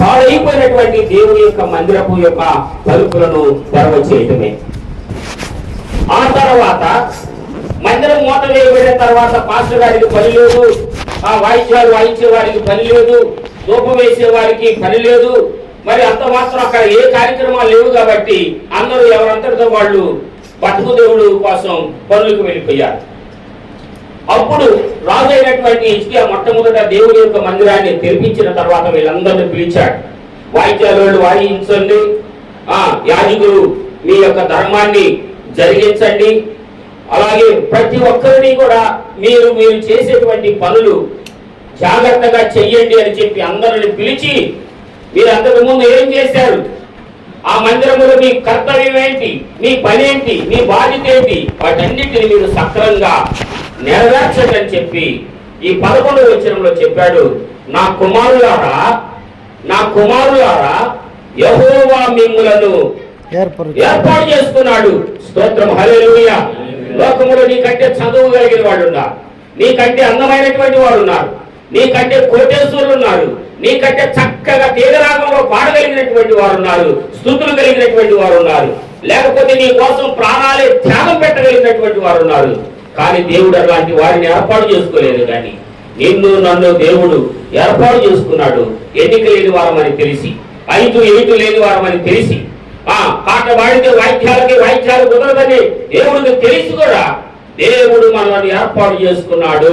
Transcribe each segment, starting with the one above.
పాడైపోయినటువంటి దేవుని యొక్క మందిరపు యొక్క తలుపులను తెరవ చేయటమే. ఆ తర్వాత మందిరం మూత వేయబడిన తర్వాత పాస్టర్ గారికి పని లేదు ఆ వాయిద్యాలు వాయించే వారికి పని లేదు దూపం వేసే వారికి పని లేదు మరి అంత మాత్రం అక్కడ ఏ కార్యక్రమాలు లేవు కాబట్టి అందరూ ఎవరంతటితో వాళ్ళు బతుకు దేవుడు కోసం పనులకు వెళ్ళిపోయారు. అప్పుడు రాజు అయినటువంటి హిజ్కియా మొట్టమొదట దేవుడి యొక్క మందిరాన్ని తెరిపించిన తర్వాత వీళ్ళందరినీ పిలిచాడు. వాయిద్యాలు వాయించండి. ఆ యాజకులు మీ యొక్క ధర్మాన్ని జరిగించండి. అలాగే ప్రతి ఒక్కరిని కూడా మీరు మీరు చేసేటువంటి పనులు జాగ్రత్తగా చెయ్యండి అని చెప్పి అందరిని పిలిచి మీరు అంతకు ముందు ఏం చేశారు? ఆ మందిరములో మీ కర్తవ్యం ఏంటి? మీ పని ఏంటి? మీ బాధ్యత ఏంటి? వాటన్నిటిని మీరు సక్రంగా నెరవేర్చండి అని చెప్పి ఈ పదకొండు వచనంలో చెప్పాడు నా కుమారులారా నా కుమారులారా యహోవా మిమ్ములను ఏర్పాటు చేసుకున్నాడు. స్తోత్రం. హల్లెలూయ. లోకములో నీకంటే చదువు కలిగిన ఉన్నారు నీకంటే అందమైనటువంటి వారు ఉన్నారు నీకంటే కోటేశ్వరులు ఉన్నారు నీకంటే చక్కగా తీగరాగంలో పాడగలిగినటువంటి వారు ఉన్నారు స్థుతులు కలిగినటువంటి వారు ఉన్నారు లేకపోతే నీ కోసం ప్రాణాలే త్యాగం పెట్టగలిగినటువంటి వారు ఉన్నారు కానీ దేవుడు అలాంటి వారిని ఏర్పాటు చేసుకోలేదు కానీ నిన్ను నన్ను దేవుడు ఏర్పాటు చేసుకున్నాడు. ఎన్నిక లేని వారమని తెలిసి ఐదు ఎయిటు లేని వారమని తెలిసి ఆ పాట వాడితే వాయిద్యాలకి వాయిద్యాలు కుదరదని దేవుడికి తెలిసి కూడా దేవుడు మనల్ని ఏర్పాటు చేసుకున్నాడు.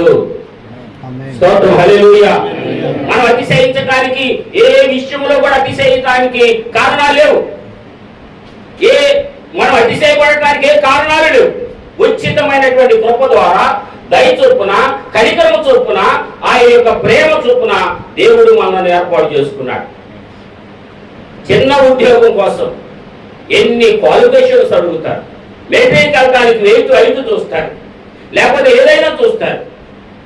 మనం అతిశయించడానికి ఏ విషయంలో కూడా అతిశయించడానికి కారణాలు లేవు. ఏ మనం అతిశయపడటానికి ఏ కారణాలు లేవు. ఉచితమైనటువంటి కృప ద్వారా దయ చొప్పున కనికరమ చొప్పున ఆయన యొక్క ప్రేమ చొప్పున దేవుడు మనల్ని ఏర్పాటు చేసుకున్నాడు. చిన్న ఉద్యోగం కోసం ఎన్ని క్వాలిఫికేషన్స్ అడుగుతారు? మెయింటైన్ కలకానికి వెయిట్ ఐదు చూస్తారు. లేకపోతే ఏదైనా చూస్తారు.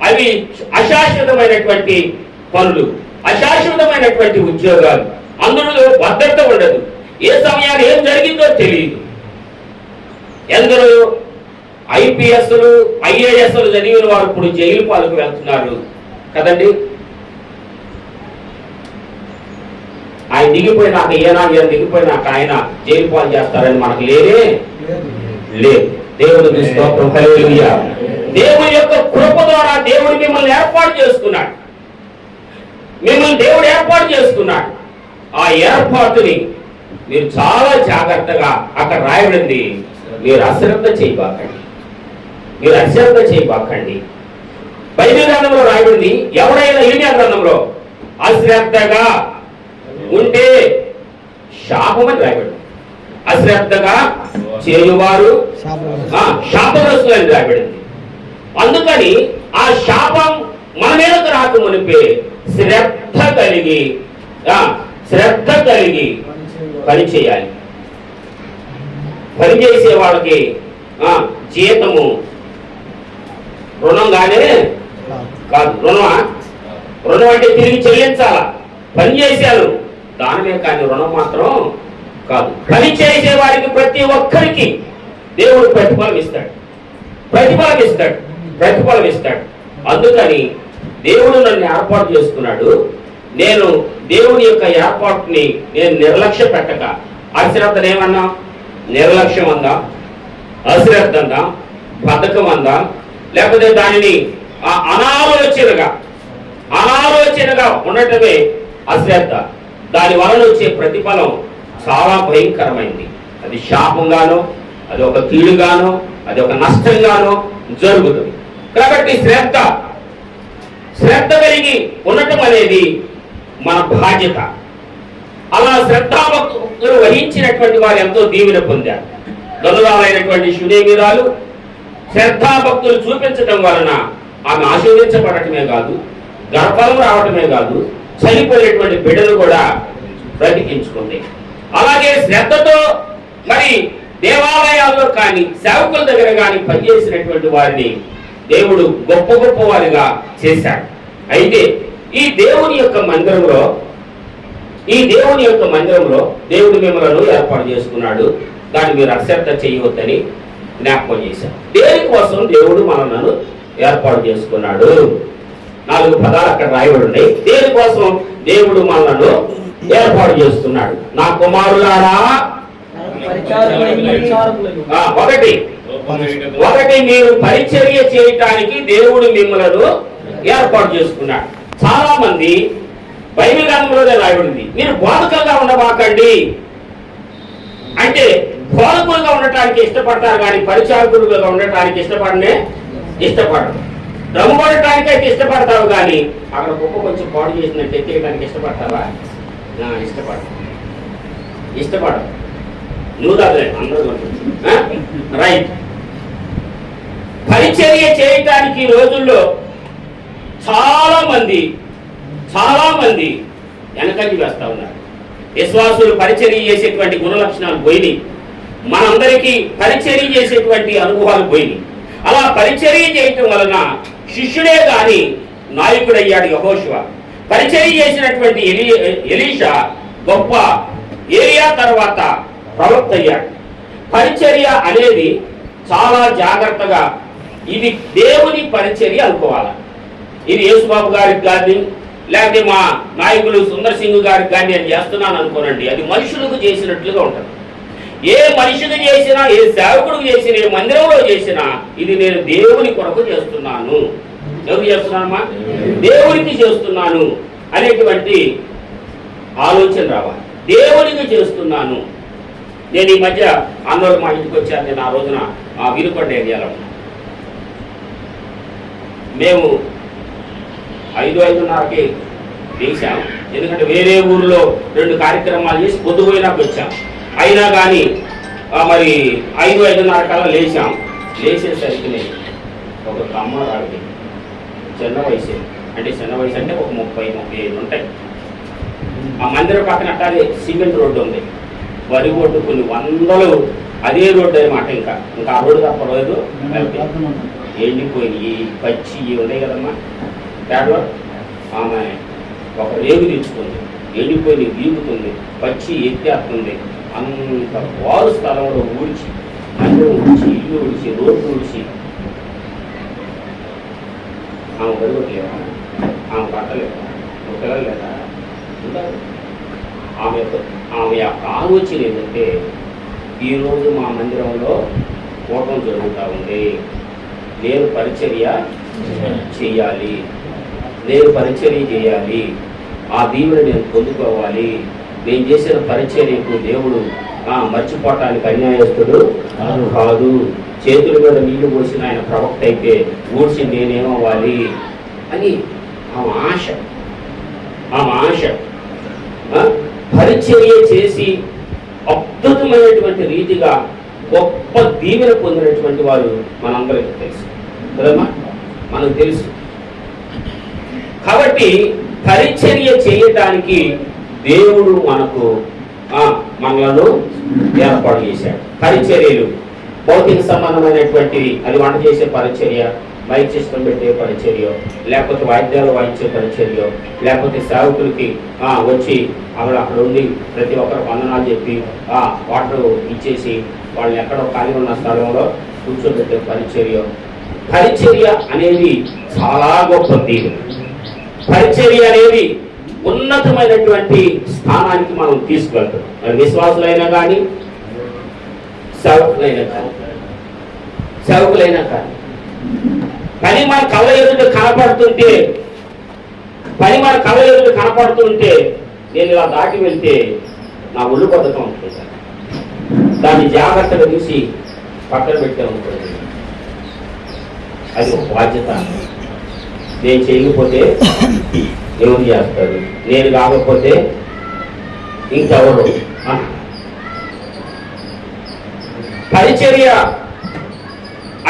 అవి అశాశ్వతమైనటువంటి పనులు అశాశ్వతమైనటువంటి ఉద్యోగాలు. అందులో భద్రత ఉండదు. ఏ సమయాన్ని ఏం జరిగిందో తెలియదు. ఎందరో ఐపీఎస్లు ఐఏఎస్లు చదివిన వారు ఇప్పుడు జైలు పాలకు వెళ్తున్నారు కదండి? ఆయన దిగిపోయినాక ఈయన ఈయన దిగిపోయినాక ఆయన జైలు పాలు చేస్తారని మనకు లేదే? లేదు. దేవుడు స్తోత్రం దేవుని యొక్క కృప ద్వారా దేవుడు మిమ్మల్ని ఏర్పాటు చేసుకున్నాడు. మిమ్మల్ని దేవుడు ఏర్పాటు చేసుకున్నాడు. ఆ ఏర్పాటుని మీరు చాలా జాగ్రత్తగా అక్కడ రాయబడింది. మీరు అశ్రద్ధ చేయబాకండి. మీరు అశ్రద్ధ చేయబాకండి బైబిల్ గ్రంథంలో రాయబడింది ఎవరైనా ఇలియా గ్రంథంలో? అశ్రద్ధగా ఉంటే శాపమని రాయబడింది. అశ్రద్ధగా చేయువారు శాపగ్రస్తులు. అని రాయబడింది. అందుకని ఆ శాపం మన మీదకు రాక మునిపే శ్రద్ధ కలిగి ఆ, శ్రద్ధ కలిగి పని చేయాలి. పని చేసే వాళ్ళకి ఆ, రుణం కానీ కాదు. రుణమా? రుణం అంటే తిరిగి చెల్లించాలా? పని చేశారు. దానిమే కానీ రుణం మాత్రం కాదు. పని చేసే వారికి ప్రతి ఒక్కరికి దేవుడు ప్రతిఫలం ఇస్తాడు. ప్రతిఫలం ఇస్తాడు. ప్రతిఫలం ఇస్తాడు. అందుకని దేవుడు నన్ను ఏర్పాటు చేసుకున్నాడు. నేను దేవుని యొక్క ఏర్పాటుని నేను నిర్లక్ష్య పెట్టక. అశ్రద్ధ ఏమన్నా? నిర్లక్ష్యం అందా. అశ్రద్ధ అందా. బద్ధకం అందా. లేకపోతే దానిని అనాలోచనగా అనాలోచనగా ఉండటమే అశ్రద్ధ. దాని వలన వచ్చే ప్రతిఫలం చాలా భయంకరమైంది. అది శాపంగానో అది ఒక కీడుగానో అది ఒక నష్టంగానో జరుగుతుంది. కాబట్టి శ్రద్ధ శ్రద్ధ కలిగి ఉండటం అనేది మన బాధ్యత. అలా శ్రద్ధాభక్తులు వహించినటువంటి వారు ఎంతో దీవెన పొందారు. దొంగలైనటువంటి సునేమిరాలు శ్రద్ధాభక్తులు చూపించటం వలన ఆమె ఆశీర్వించబడటమే కాదు గర్భం రావటమే కాదు చనిపోయేటువంటి బిడ్డలు కూడా బ్రతికించుకుంది. అలాగే శ్రద్ధతో మరి దేవాలయాల్లో కానీ సేవకుల దగ్గర కానీ పనిచేసినటువంటి వారిని దేవుడు గొప్ప గొప్ప వారిగా చేశాడు. అయితే ఈ దేవుని యొక్క మందిరంలో ఈ దేవుని యొక్క మందిరంలో దేవుడు మిమ్మలను ఏర్పాటు చేసుకున్నాడు. దాన్ని మీరు అశ్రద్ధ చేయవద్దని జ్ఞాపకం చేశారు దేనికోసం దేవుడు మనలను ఏర్పాటు చేసుకున్నాడు? నాలుగు పదాలు అక్కడ రాయబడి ఉన్నాయి. దేనికోసం దేవుడు మనలను ఏర్పాటు చేస్తున్నాడు? నా కుమారులారా ఒకటి. ఒకటి మీరు పరిచర్య చేయటానికి దేవుడు మిమ్మలను ఏర్పాటు చేసుకున్నాడు. చాలా మంది బైబిల్ గ్రంథంలోనే రాయబడింది. మీరు బోధకంగా ఉండబాకండి. అంటే బోధకులుగా ఉండటానికి ఇష్టపడతారు కానీ పరిచారకులుగా ఉండటానికి ఇష్టపడనే ఇష్టపడరు. రమ్మబడటానికి అయితే ఇష్టపడతావు కానీ అక్కడ గొప్ప కొంచెం పాడు చేసినట్టు ఎత్తికడానికి ఇష్టపడతావా? నా ఇష్టపడరు ఇష్టపడరు నువ్వు తగ్గలేదు అందరూ రైట్. పరిచర్య చేయటానికి ఈ రోజుల్లో చాలా మంది చాలా మంది వెనకంజి వేస్తా ఉన్నారు. విశ్వాసులు పరిచర్య చేసేటువంటి గుణ లక్షణాలు పోయినాయి. మనందరికీ పరిచర్య చేసేటువంటి అనుభవాలు పోయినాయి. అలా పరిచర్య చేయటం వలన శిష్యుడే కాని నాయకుడయ్యాడు యహోశివ పరిచర్య చేసినటువంటి ఎలి ఎలీషా గొప్ప ఏరియా తర్వాత ప్రవక్త అయ్యాడు పరిచర్య అనేది చాలా జాగ్రత్తగా ఇది దేవుని పరిచర్య అనుకోవాలి? ఇది యేసుబాబు గారికి కానీ లేకపోతే మా నాయకులు సుందర్ సింగ్ గారికి కానీ నేను చేస్తున్నాను అనుకోనండి. అది మనుషులకు చేసినట్లుగా ఉంటుంది. ఏ మనిషికి చేసినా ఏ సేవకుడికి చేసినా ఏ మందిరంలో చేసినా ఇది నేను దేవుని కొరకు చేస్తున్నాను. ఎవరు చేస్తున్నానమ్మా? దేవునికి. చేస్తున్నాను అనేటువంటి ఆలోచన రావాలి. దేవునికి చేస్తున్నాను. నేను ఈ మధ్య అన్నోళ్ళు మా ఇంటికి వచ్చాను. నేను ఆ రోజున ఆ వినుకొండ ఏరియాలో. మేము ఐదు ఐదున్నరకి లేచాం. ఎందుకంటే వేరే ఊర్లో రెండు కార్యక్రమాలు చేసి పొద్దుపోయినాక వచ్చాం. అయినా కానీ మరి ఐదు ఐదున్నర కల్లా లేచాం. లేచేసరికి ఒక కమ్మ రాడి చిన్న వయసు. అంటే చిన్న వయసు అంటే ఒక ముప్పై ముప్పై ఐదు ఉంటాయి. ఆ మందిరం పక్కన అట్టాగే సిమెంట్ రోడ్డు ఉంది. వరి రోడ్డు కొన్ని వందలు అదే రోడ్డు అనమాట ఇంకా. ఇంకా ఆ రోడ్డు తప్పలేదు ఎండిపోయినాయి పచ్చి ఇవి ఉన్నాయి కదమ్మా. పేడలో ఆమె ఒక రేగు తెచ్చుకుంది ఎండిపోయి వీగుతుంది పచ్చి ఎత్తేస్తుంది అంత వారు స్థలంలో ఊడ్చి మందిరం ఊడ్చి ఇల్లు ఊడ్చి రోడ్లు ఊడ్చి. ఆమె వరగట్లేదా ఆమె పట్టలేదా? ఆమె పిల్లలు లేదా? ఉంటారు ఆమె యొక్క ఆమె యొక్క ఆలోచన ఏంటంటే ఈరోజు మా మందిరంలో కూటం జరుగుతూ ఉంది. నేను పరిచర్య చేయాలి. నేను పరిచర్య చేయాలి. ఆ దీవుని నేను పొందుకోవాలి. నేను చేసిన పరిచర్యకు దేవుడు. ఆ, మర్చిపోవటానికి అన్యాయస్తుడు కాదు. చేతుల మీద నీళ్ళు పోసిన ఆయన ప్రవక్త అయితే ఊడ్చి నేనేమవ్వాలి అని ఆమె ఆశ. ఆమె ఆశ. పరిచర్య చేసి అద్భుతమైనటువంటి రీతిగా గొప్ప దీవెన పొందినటువంటి వారు మనందరికీ తెలుసు. కదమ్మా? మనకు తెలుసు. కాబట్టి పరిచర్య చేయటానికి దేవుడు మనకు మనలను ఏర్పాటు చేశాడు. పరిచర్యలు భౌతిక సంబంధమైనటువంటి అది వంట చేసే పరిచర్య మైక్ సిస్టమ్ పెట్టే పరిచర్య లేకపోతే వాయిద్యాలు వాయించే పరిచర్య లేకపోతే సేవకులకి వచ్చి అక్కడ అక్కడ ఉండి ప్రతి ఒక్కరు వందనాలు చెప్పి ఆ వాటర్ ఇచ్చేసి వాళ్ళని ఎక్కడో ఖాళీ ఉన్న స్థలంలో కూర్చోబెట్టే పరిచర్య. పరిచర్య అనేది చాలా గొప్ప పరిచర్య అనేది ఉన్నతమైనటువంటి స్థానానికి మనం తీసుకెళ్తాం మరి విశ్వాసులైనా కానీ సేవకులైనా కానీ. సేవకులైనా కానీ. పని మన కళ్ళ ఎదుట కనపడుతుంటే పని మన కళ్ళ ఎదుట కనపడుతుంటే నేను ఇలా దాటి వెళ్తే నా ఒళ్ళు పథకం ఉంటుంది. సార్. దాన్ని జాగ్రత్తగా చూసి పక్కన పెట్టే ఉంటుంది. అది ఒక బాధ్యత. నేను చేయకపోతే ఎవరు చేస్తాడు. నేను కాకపోతే ఇంకెవరు పరిచర్య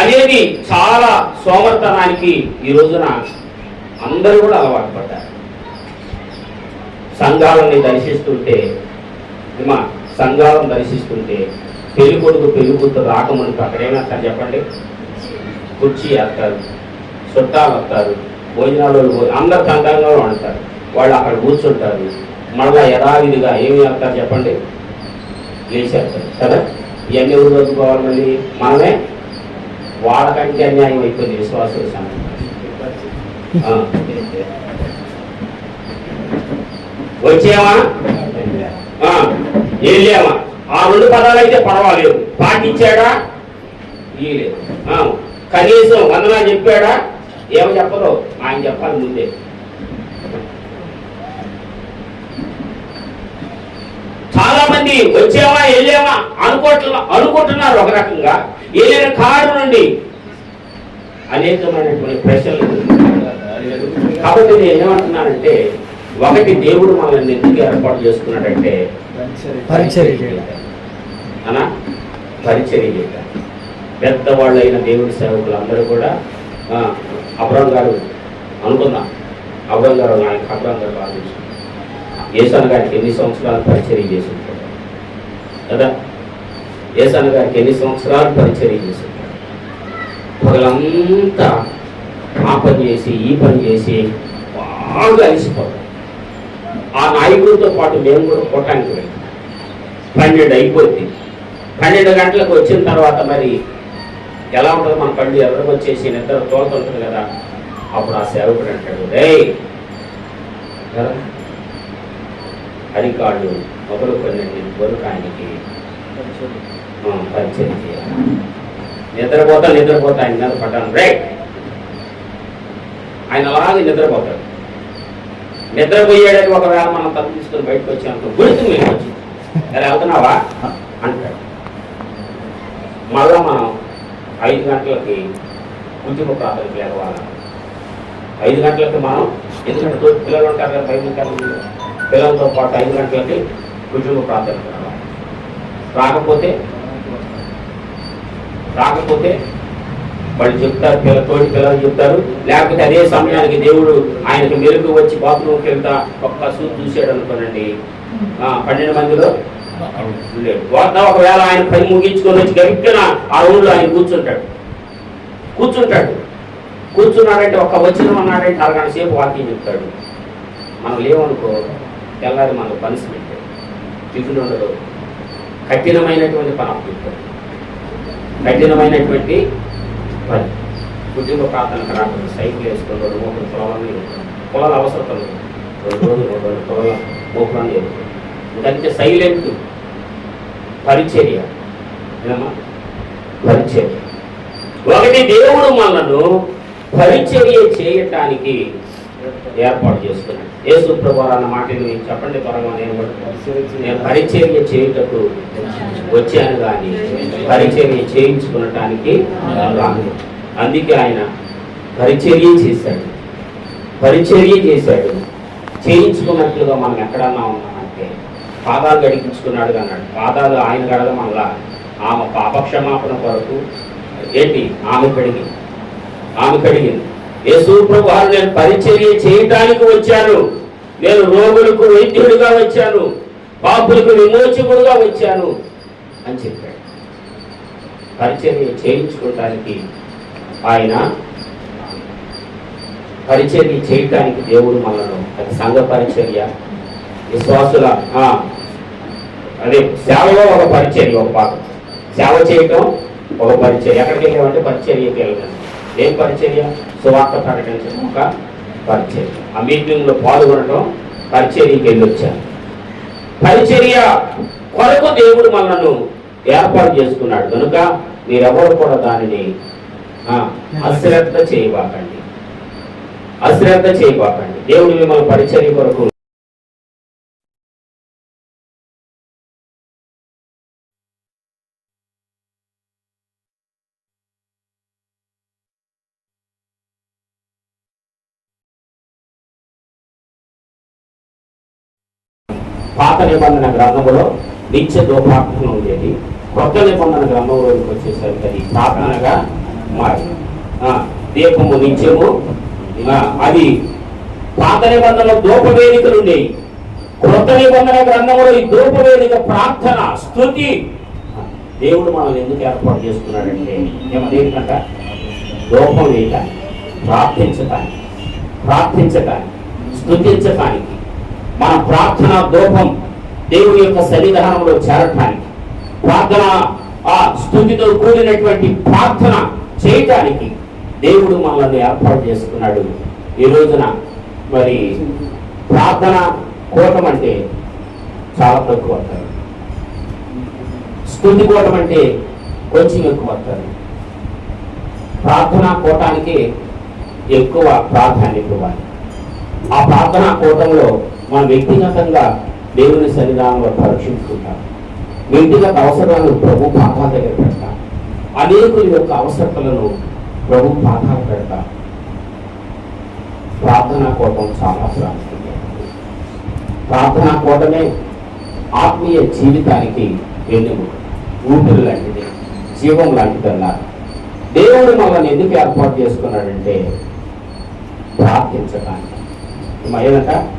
అనేది చాలా సోమర్తనానికి ఈ రోజున అందరూ కూడా అలవాటు పడ్డారు. సంఘాలని దర్శిస్తుంటే సంఘాలను దర్శిస్తుంటే పెళ్ళి కొడుకు పెళ్ళి కూతురు రాకముందుకు అక్కడ చెప్పండి? కుర్చీ వేస్తారు చుట్టాలు వస్తారు భోజనాలు వాళ్ళు అందరు సంఘంగా ఉంటారు. వాళ్ళు అక్కడ కూర్చుంటారు. మళ్ళా యథావిధిగా ఏమి వేస్తారు చెప్పండి. లేచేస్తారు కదా ఇవన్నీ ఎవరు చదువుకోవాలి మళ్ళీ? మనమే? వాళ్ళకంటే అన్యాయం అయిపోయింది విశ్వాసం సంఘం ఆ. ఆ, వెళ్ళామా ఆ రెండు పదాలు అయితే పర్వాలేదు. పాటించాడా? ఇయ్యలేదు కనీసం వందనా చెప్పాడా? ఏమో చెప్పరు ఆయన చెప్పాలి ముందే. చాలా మంది వచ్చామా వెళ్ళామా అనుకోవట్ల అనుకుంటున్నారు ఒక రకంగా. వెళ్ళిన కారు నుండి అనేకమైనటువంటి ప్రశ్నలు కాబట్టి నేను ఏమంటున్నానంటే ఒకటి దేవుడు మనల్ని ఎందుకు ఏర్పాటు చేసుకున్నాడంటే. అనా? పరిచర్య పెద్దవాళ్ళైన దేవుడి సేవకులు అందరూ కూడా ఆ, గారు అనుకుందాం అబ్రాం గారు ఆయన అబ్రాం గారు ఆలోచించారు ఏసాన్ గారికి ఎన్ని సంవత్సరాలు పరిచయం చేసి కదా? ఏసాన్ గారికి ఎన్ని సంవత్సరాలు పరిచయం చేసి ఉంటాడు పగలంతా ఆ పని చేసి ఈ పని చేసి బాగా అలసిపోతాం ఆ నాయకుడితో పాటు మేము కూడా కొట్టడానికి వెళ్ళాం పన్నెండు అయిపోద్ది పన్నెండు గంటలకు వచ్చిన తర్వాత మరి ఎలా ఉంటుంది మన కళ్ళు ఎవరికి వచ్చేసి నిద్ర తోలుతుంటుంది కదా. అప్పుడు ఆ సేవకుడు అంటాడు రే కదా అరికాళ్ళు మొదలు కొన్ని వరకు ఆయనకి పరిచయం చేయాలి. నిద్రపోతా నిద్రపోతా ఆయన మీద పడ్డాను. రే ఆయన అలాగే నిద్రపోతాడు. నిద్రపోయాడని ఒకవేళ మనం తప్పు తీసుకొని బయటకు వచ్చామనుకో గుడికి మేము వచ్చి ఎలా వెళ్తున్నావా? అంటాడు. మళ్ళా మనం ఐదు గంటలకి ఉద్యమ ప్రాంతానికి లేవాలి? ఐదు గంటలకి మనం ఎందుకంటే తోటి పిల్లలు ఉంటారు కదా బైబిల్ పిల్లలతో పాటు ఐదు గంటలకి ఉద్యమ ప్రాంతానికి రావాలి. రాకపోతే రాకపోతే వాళ్ళు చెప్తారు పిల్ల తోటి పిల్లలు చెప్తారు. లేకపోతే అదే సమయానికి దేవుడు ఆయనకి మెరుగు వచ్చి బాత్రూమ్కి వెళ్తా ఒక్క సూట్ చూసాడు అనుకోనండి. పన్నెండు మందిలో లేడు ఒకవేళ ఆయన పని ముగించుకొని వచ్చి గరిక్కిన ఆ ఊళ్ళో ఆయన కూర్చుంటాడు. కూర్చుంటాడు. కూర్చున్నాడంటే ఒక వచ్చిన అన్నాడంటే అరగంట సేపు వాకింగ్ చెప్తాడు. మనం లేవనుకో తెల్లారి మనకు పనిష్మెంట్ టిఫిన్ ఉండదు. కఠినమైనటువంటి పని అప్పచెప్తాడు కఠినమైనటువంటి పని. కుటుంబ ప్రార్థనకు రాకుండా సైకిల్ వేసుకొని రెండు మూడు పొలాలని పొలాల అవసరం లేదు. రెండు రోజులు రెండు పొలాల మూపులను ఇంకంటే సైలెంట్ పరిచర్య? పరిచర్య. ఒకటి దేవుడు మనను పరిచర్య చేయటానికి ఏర్పాటు చేసుకున్నాడు యేసు ప్రభు అన్న మాటని చెప్పండి త్వరగా నేను. నేను పరిచర్య చేయుటకు వచ్చాను కానీ పరిచర్య చేయించుకునటానికి రాను అందుకే ఆయన పరిచర్య చేశాడు. పరిచర్య చేశాడు. చేయించుకున్నట్లుగా మనం ఎక్కడన్నా ఉన్నామంటే పాదాలు గడిపించుకున్నాడు అన్నాడు. పాదాలు ఆయన గడడం వల్ల ఆమె పాపక్షమాపణ కొరకు ఏంటి? ఆమె కడిగి. ఆమె కడిగింది యేసు ప్రభు వారు నేను పరిచర్య చేయటానికి వచ్చాను. నేను రోగులకు వైద్యుడిగా వచ్చాను. పాపులకు విమోచకుడుగా వచ్చాను. అని చెప్పాడు. పరిచర్య చేయించుకోవటానికి ఆయన పరిచర్య చేయటానికి దేవుడు మనలో అది సంఘ పరిచర్య విశ్వాసుల అదే సేవలో ఒక పరిచర్య ఒక భాగం సేవ చేయటం ఒక పరిచర్య ఎక్కడికి వెళ్ళామంటే పరిచర్యకి వెళ్ళాను ఏం పరిచర్య? సువార్త ప్రకటించడం ఒక పరిచర్య. ఆ మీటింగ్లో పాల్గొనడం పరిచర్యకి వెళ్ళొచ్చాను. పరిచర్య కొరకు దేవుడు మనను ఏర్పాటు చేసుకున్నాడు. కనుక మీరెవరు కూడా దానిని అశ్రద్ధ చేయబాకండి. అశ్రద్ధ చేయబాకండి. దేవుడు మిమ్మల్ని పరిచర్య కొరకు పాత నిబంధన గ్రంథంలో నిత్య దోపార్థన ఉండేది. కొత్త నిబంధన గ్రంథంలోకి వచ్చేసరికి అది ప్రార్థనగా మారి. దీపము నిత్యము అది పాత నిబంధనలో దూపవేదికలు ఉండేవి. కొత్త నిబంధన గ్రంథంలో ఈ దూపవేదిక ప్రార్థన స్థుతి దేవుడు మనల్ని ఎందుకు ఏర్పాటు చేసుకున్నాడంటే ఏమో దేనికంట దూపం వేయటానికి ప్రార్థించటానికి ప్రార్థించటానికి స్థుతించటానికి మన ప్రార్థన దూపం దేవుని యొక్క సన్నిధానంలో చేరటానికి ప్రార్థన ఆ స్థుతితో కూడినటువంటి ప్రార్థన చేయటానికి దేవుడు మనల్ని ఏర్పాటు చేసుకున్నాడు. ఈ రోజున మరి ప్రార్థన కూటం అంటే చాలా తక్కువ వస్తారు స్థుతి కూటం అంటే కొంచెం ఎక్కువ వస్తారు ప్రార్థన కూటానికి ఎక్కువ ప్రాధాన్యత ఇవ్వాలి. ఆ ప్రార్థనా కూటంలో మన వ్యక్తిగతంగా దేవుని సన్నిధానంలో పరీక్షించుకుంటాం. వ్యక్తిగత అవసరాలను ప్రభు పాదాల దగ్గర పెడతాం. అనేకుల యొక్క అవసరతలను ప్రభు పాదాలు పెడతాం. ప్రార్థనా కోటం చాలా ప్రాముఖ్యత ప్రార్థనా కోటమే ఆత్మీయ జీవితానికి వెన్నుముక. ఊపిరి లాంటిది జీవం లాంటిది అన్నారు దేవుడు మనల్ని ఎందుకు ఏర్పాటు చేసుకున్నాడంటే ప్రార్థించడానికి ఏదంట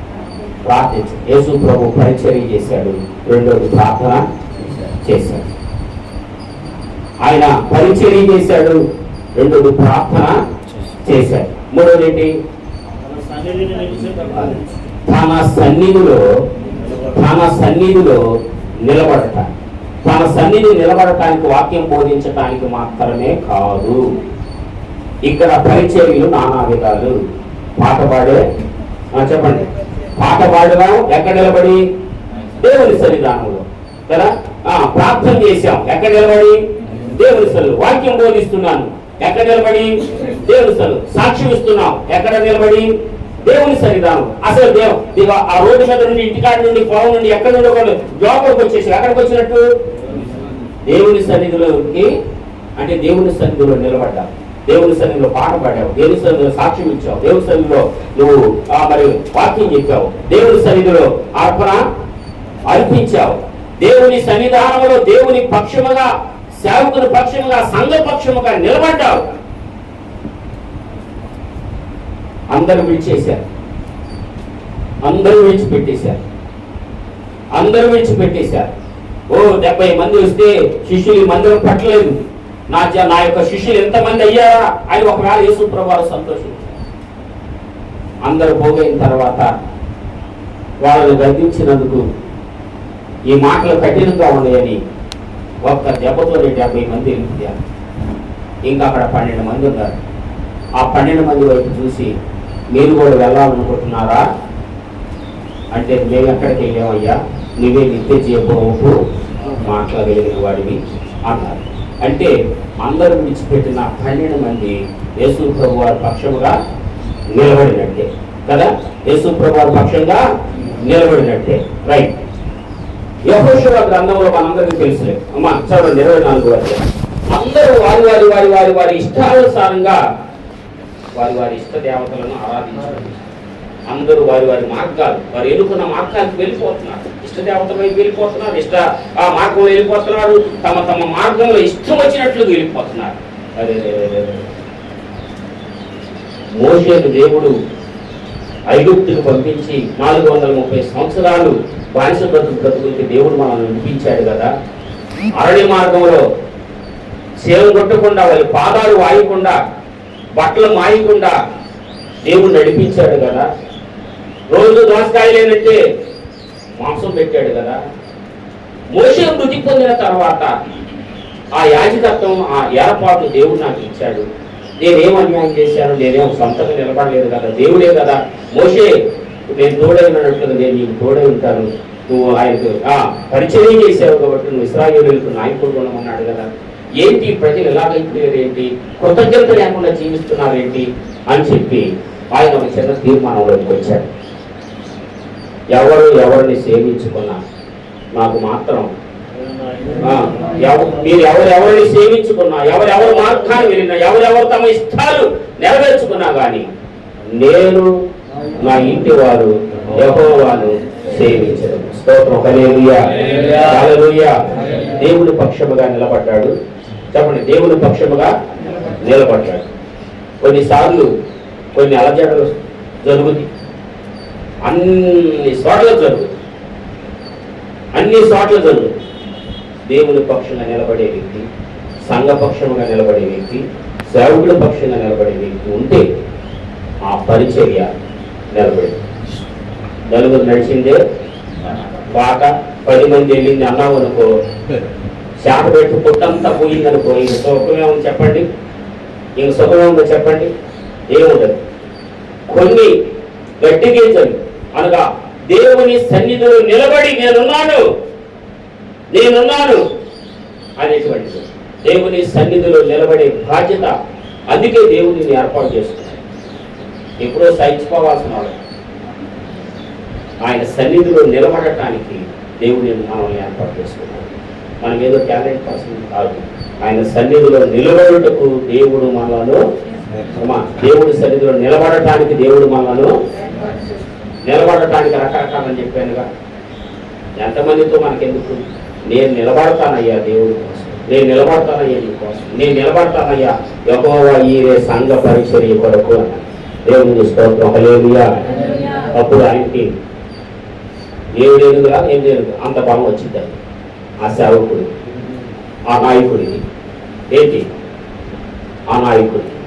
ప్రార్థించ. యేసు ప్రభు పరిచయం చేశాడు. రెండోది ప్రార్థన చేశాడు. ఆయన పరిచయం చేశాడు. రెండోది ప్రార్థన చేశాడు. మూడోది ఏంటి? తన సన్నిధిలో తన సన్నిధిలో నిలబడట తన సన్నిధి నిలబడటానికి వాక్యం బోధించటానికి మాత్రమే కాదు. ఇక్కడ పరిచర్యలు నానా విధాలు. పాట పాడే చెప్పండి. పాట పాడినాం ఎక్కడ నిలబడి? దేవుని సన్నిధానంలో. కదా? ఆ, ప్రార్థన చేశాం. ఎక్కడ నిలబడి? దేవుని సలు వాక్యం బోధిస్తున్నాను. ఎక్కడ నిలబడి? దేవుని సలు సాక్ష్యం ఇస్తున్నాం. ఎక్కడ నిలబడి? దేవుని సన్నిధానం అసలు దేవు ఆ రోడ్డు మీద నుండి ఇంటికాడ నుండి పొలం నుండి ఎక్కడ నుండి ఒకళ్ళు లోపలికి వచ్చేసి ఎక్కడికి వచ్చినట్టు? దేవుని సన్నిధిలోకి అంటే దేవుని సన్నిధిలో నిలబడ్డాం దేవుని సన్నిధిలో పాట పాడావు దేవుని సన్నిధిలో సాక్ష్యం ఇచ్చావు దేవుని సన్నిధిలో నువ్వు మరి వాక్యం చెప్పావు దేవుని సన్నిధిలో అర్పణ అర్పించావు. దేవుని సన్నిధానంలో దేవుని పక్షముగా సేవకుని పక్షముగా సంఘ పక్షముగా నిలబడ్డావు. అందరూ విడిచేశారు. అందరూ విడిచిపెట్టేశారు. అందరూ విడిచిపెట్టేశారు. ఓ డెబ్బై మంది వస్తే శిష్యులు మందిరం పట్టలేదు. నా జ- నా యొక్క శిష్యులు ఎంతమంది అయ్యారా? అని ఒకవేళ యేసు ప్రభావం సంతోషించారు. అందరూ పోగైన తర్వాత వాళ్ళని గద్దించినందుకు ఈ మాటలు కఠినంగా ఉన్నాయని ఒక్క దెబ్బతోనే డెబ్బై మంది వెళ్ళిపోయారు ఇంకా అక్కడ పన్నెండు మంది ఉన్నారు. ఆ పన్నెండు మంది వైపు చూసి మీరు కూడా వెళ్ళాలనుకుంటున్నారా? అంటే మేము ఎక్కడికి వెళ్ళామయ్యా? నువ్వే నిత్య జీవపు మాట్లాడగలిగిన వాడివి అన్నారు. అంటే అందరూ విడిచిపెట్టిన పన్నెండు మంది యేసు ప్రభు వారి పక్షముగా నిలబడినట్టే. కదా? యేసు ప్రభు వారి పక్షంగా నిలబడినట్టే. రైట్ యహోశివ గ్రంథంలో మనందరికీ తెలుసులే. అమ్మా చదవండి ఇరవై నాలుగు వరకు అందరూ వారి వారి వారి వారి వారి ఇష్టానుసారంగా వారి వారి ఇష్ట దేవతలను ఆరాధించారు అందరూ వారి వారి మార్గాలు వారు ఎన్నుకున్న మార్గానికి వెళ్ళిపోతున్నారు. ఇష్ట వైపు వెళ్ళిపోతున్నారు ఇష్ట ఆ మార్గంలో వెళ్ళిపోతున్నారు తమ తమ మార్గంలో ఇష్టం వచ్చినట్లు వెళ్ళిపోతున్నారు. అదే మోషేను దేవుడు ఐగుప్తుకు పంపించి నాలుగు వందల ముప్పై సంవత్సరాలు బానిస బ్రతుకు బ్రతుకులకి దేవుడు మనల్ని వినిపించాడు కదా. అరణ్య మార్గంలో సేవ కొట్టకుండా వాళ్ళ పాదాలు వాయకుండా బట్టలు మాయకుండా దేవుడు నడిపించాడు కదా. రోజు దోసకాయలేనంటే మాంసం పెట్టాడు కదా. మోసే మృతి పొందిన తర్వాత ఆ యాజకత్వం ఆ ఏర్పాటు దేవుడు నాకు ఇచ్చాడు. నేనేం అన్యాయం చేశాను? నేనేం సొంతంగా నిలబడలేదు కదా. దేవుడే కదా. మోసే నేను తోడై నేను నీకు తోడై ఉంటాను. నువ్వు ఆయనకు ఆ, పరిచయం చేసావు కాబట్టి నువ్వు ఇస్రాయేలులకు నాయకుడు ఉండమన్నాడు కదా. ఏంటి? ప్రజలు ఎలాగైపోయారు ఏంటి? కృతజ్ఞత లేకుండా జీవిస్తున్నారు ఏంటి? అని చెప్పి ఆయన ఒక చిన్న తీర్మానంలోకి వచ్చాడు. ఎవరు ఎవరిని సేవించుకున్నా? నాకు మాత్రం. మీరు ఎవరెవరిని సేవించుకున్నా ఎవరెవరు మార్గాన్ని వెళ్ళినా ఎవరెవరు తమ ఇష్టాలు నెరవేర్చుకున్నా కానీ నేను నా ఇంటి వారు యెహోవాను సేవించరు స్తోత్రం. దేవుని పక్షముగా నిలబడ్డాడు. చెప్పండి దేవుని పక్షముగా నిలబడ్డాడు. కొన్నిసార్లు కొన్ని అలజడలు జరుగుతాయి. అన్ని చోట్ల జరుగు. అన్ని చోట్ల జరుగు. దేవుని పక్షంగా నిలబడే వ్యక్తి సంఘ పక్షముగా నిలబడే వ్యక్తి సేవకుడి పక్షంగా నిలబడే వ్యక్తి ఉంటే ఆ పరిచర్య నిలబడి నలుగురు నడిచిందే బాట పది మంది వెళ్ళింది అన్నావు అనుకో చేప పెట్టి పుట్టంతా పోయింది అనుకో ఇంక సుఖమేమో చెప్పండి. ఇంక సుఖమేమో చెప్పండి. ఏముండదు. కొన్ని గట్టి గింజలు అనగా దేవుని సన్నిధిలో నిలబడి నేనున్నాను నేనున్నాను అనేటువంటిది. దేవుని సన్నిధిలో నిలబడే బాధ్యత అందుకే దేవుడిని ఏర్పాటు చేసుకున్నాడు ఎప్పుడో సహించుకోవాల్సిన వాడు ఆయన సన్నిధిలో నిలబడటానికి దేవుడిని మనల్ని ఏర్పాటు చేసుకున్నాడు. మనం ఏదో టాలెంట్ పర్సన్ కాదు. ఆయన సన్నిధిలో నిలబడుటకు దేవుడు మనలను దేవుడి సన్నిధిలో నిలబడటానికి దేవుడు మనలను నిలబడటానికి రకరకాలని చెప్పానుగా. ఎంతమందితో మనకెందుకు? నేను నిలబడతానయ్యా దేవుడి కోసం. నేను నిలబడతానయ్యా నీ కోసం. నేను నిలబడతానయ్యా యెహోవా ఈరే సంఘ పరిచర్య కొరకు అన్నాడు. దేవుని స్తోత్రం. హల్లెలూయా. అప్పుడు ఆయనకి ఏడు ఎదుగురా ఏం లేదు. అంత బలం వచ్చింది. ఆ సేవకుడి ఆ నాయకుడికి ఏంటి? ఆ నాయకుడికి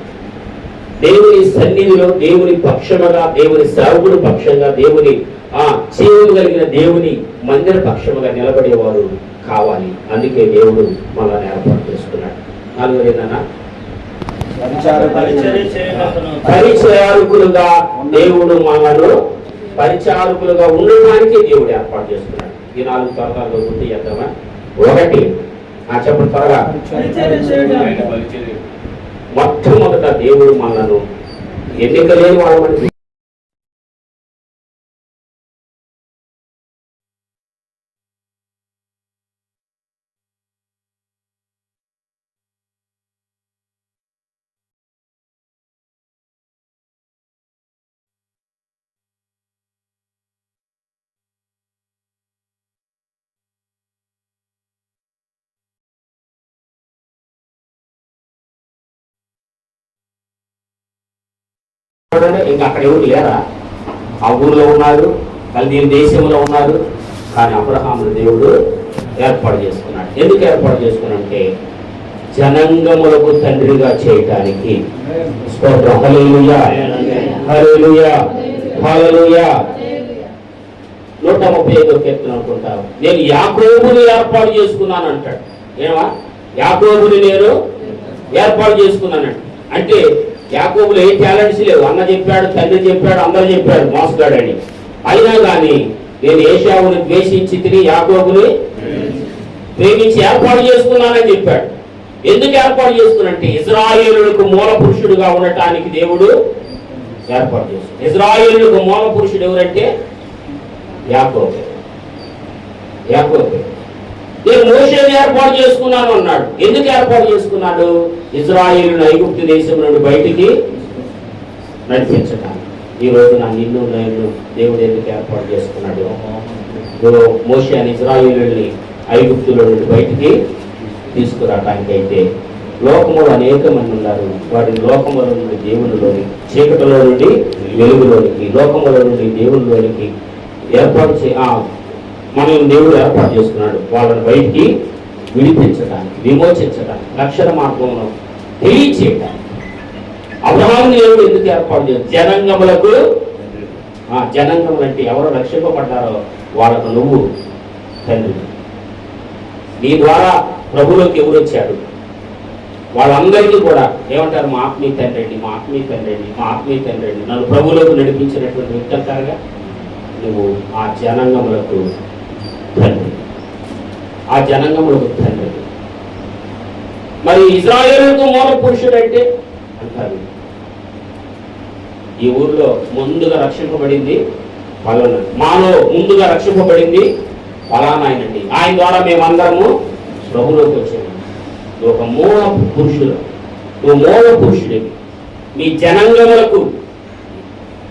దేవుని సన్నిధిలో దేవుని పక్షముగా దేవుని సేవకుడు పక్షంగా దేవుని ఆ చేయగలిగిన దేవుని మందిర పక్షముగా నిలబడేవారు కావాలి. అందుకే దేవుడు మనల్ని ఏర్పాటు చేసుకున్నాడు. నాలుగు ఏంటన్నా పరిచయ పరిచారకులుగా దేవుడు మనను పరిచారకులుగా ఉండడానికి దేవుడు ఏర్పాటు చేసుకున్నాడు. ఈ నాలుగు త్వరగా గుర్తు చేద్దామా? ఒకటి ఆ చెప్పండి త్వరగా. మొట్టమొదట దేవుడు మనను ఎన్నిక లేని వాళ్ళమని ఇంకా అక్కడ ఎవరు లేరా? ఆ ఊర్లో ఉన్నారు కల్దీన్ దేశంలో ఉన్నారు కానీ అబ్రహామును దేవుడు ఏర్పాటు చేసుకున్నాడు. ఎందుకు ఏర్పాటు చేసుకున్నంటే జనంగములకు తండ్రిగా చేయటానికి. స్తోత్రం. నూట ముప్పై ఐదో కీర్తన అనుకుంటారు. నేను యాకోబుని ఏర్పాటు చేసుకున్నాను అంటాడు. ఏమా? యాకోబుని నేను ఏర్పాటు చేసుకున్నానంట అంటే యాకోబులు ఏ టాలెంట్స్ లేవు. అన్న చెప్పాడు తండ్రి చెప్పాడు అందరు చెప్పాడు మోసగాడని. అయినా కానీ నేను ఏషావుని ద్వేషించి తిని యాకోబుని ప్రేమించి ఏర్పాటు చేసుకున్నానని చెప్పాడు. ఎందుకు ఏర్పాటు చేసుకున్నంటే ఇజ్రాయేలులకు మూల పురుషుడుగా ఉండటానికి దేవుడు ఏర్పాటు చేసుకున్నాడు ఇజ్రాయేలులకు మూల పురుషుడు ఎవరంటే? యాకోబు. యాకోబు. నేను మోషేని ఏర్పాటు చేసుకున్నాను అన్నాడు. ఎందుకు ఏర్పాటు చేసుకున్నాడు? ఇజ్రాయిల్ ఐగుప్తు దేశం నుండి బయటికి నడిపించడానికి ఈ రోజు నా నిన్ను నేను దేవుడు ఎందుకు ఏర్పాటు చేసుకున్నాడు? ఇదిగో అని ఇజ్రాయేలుని ఐగుప్తులో నుండి బయటికి తీసుకురావటానికి అయితే లోకములో అనేక మంది ఉన్నారు. వారి లోకముల నుండి దేవునిలోని చీకటిలో నుండి వెలుగులోనికి లోకముల నుండి దేవునిలోనికి ఏర్పాటు చే మనల్ని దేవుడు ఏర్పాటు చేసుకున్నాడు వాళ్ళని బయటికి విడిపించడానికి విమోచించడానికి రక్షణ మార్గంలో తెలియచేయడానికి. అబ్రహాం దేవుడు ఎందుకు ఏర్పాటు చేయాలి? జనంగములకు ఆ జనంగములు అంటే ఎవరు రక్షింపబడ్డారో వాళ్ళకు నువ్వు తండ్రి. నీ ద్వారా ప్రభులోకి ఎవరు వచ్చాడు వాళ్ళందరికీ కూడా ఏమంటారు? మా ఆత్మీయ తండ్రి మా ఆత్మీయ తండ్రి మా ఆత్మీయ తండ్రి నన్ను ప్రభువులకు నడిపించినటువంటి వ్యక్తి అంటారుగా? నువ్వు ఆ జనాంగములకు తండ్రి ఆ జనాంగములకు తండ్రి మరి ఇజ్రాయేలుకు మూల పురుషుడు అంటే అంటారు. ఈ ఊర్లో ముందుగా రక్షింపబడింది పలానా మాలో ముందుగా రక్షింపబడింది పలానా ఆయనండి ఆయన ద్వారా మేమందరము ప్రభులోకి వచ్చాము. నువ్వు ఒక మూల పురుషుడు. నువ్వు మూల పురుషుడివి. మీ జనంగములకు.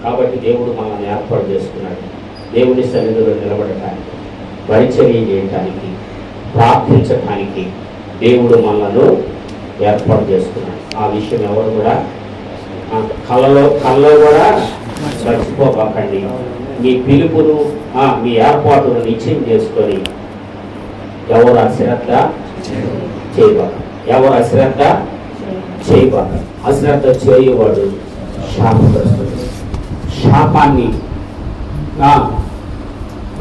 కాబట్టి దేవుడు మనల్ని ఏర్పాటు చేసుకున్నాడు. దేవుని సన్నిధిలో నిలబడటానికి. పరిచర్య చేయటానికి ప్రార్థించటానికి దేవుడు మనలను ఏర్పాటు చేసుకున్నాడు ఆ విషయం ఎవరు కూడా కళ్ళలో కళ్ళలో కూడా మర్చిపోకండి. మీ పిలుపును మీ ఏర్పాటును నిశ్చయం చేసుకొని ఎవరు అశ్రద్ధ చేయబాక ఎవరు అశ్రద్ధ చేయబాక. అశ్రద్ధ చేయవాడు శాపగ్రస్తుడు. శాపాన్ని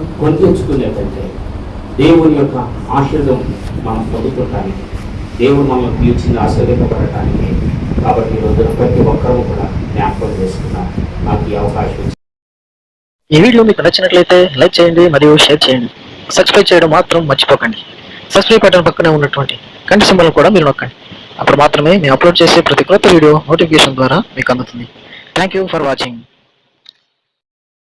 ఆ, దేవుని యొక్క ఆశీర్దం మనం పొందుకుంటానికి దేవుడు మనల్ని పిలిచింది ఆశీర్వదపడటానికి కాబట్టి ఈరోజు ప్రతి ఒక్కరూ కూడా జ్ఞాపకం చేసుకున్నాం నాకు ఈ అవకాశం ఈ వీడియో మీకు నచ్చినట్లయితే లైక్ చేయండి మరియు షేర్ చేయండి. సబ్స్క్రైబ్ చేయడం మాత్రం మర్చిపోకండి. సబ్స్క్రైబ్ బటన్ పక్కనే ఉన్నటువంటి కంటి సింబల్ కూడా మీరు నొక్కండి. అప్పుడు మాత్రమే మేము అప్లోడ్ చేసే ప్రతి క్రొత్త వీడియో నోటిఫికేషన్ ద్వారా మీకు అందుతుంది. Thank you for watching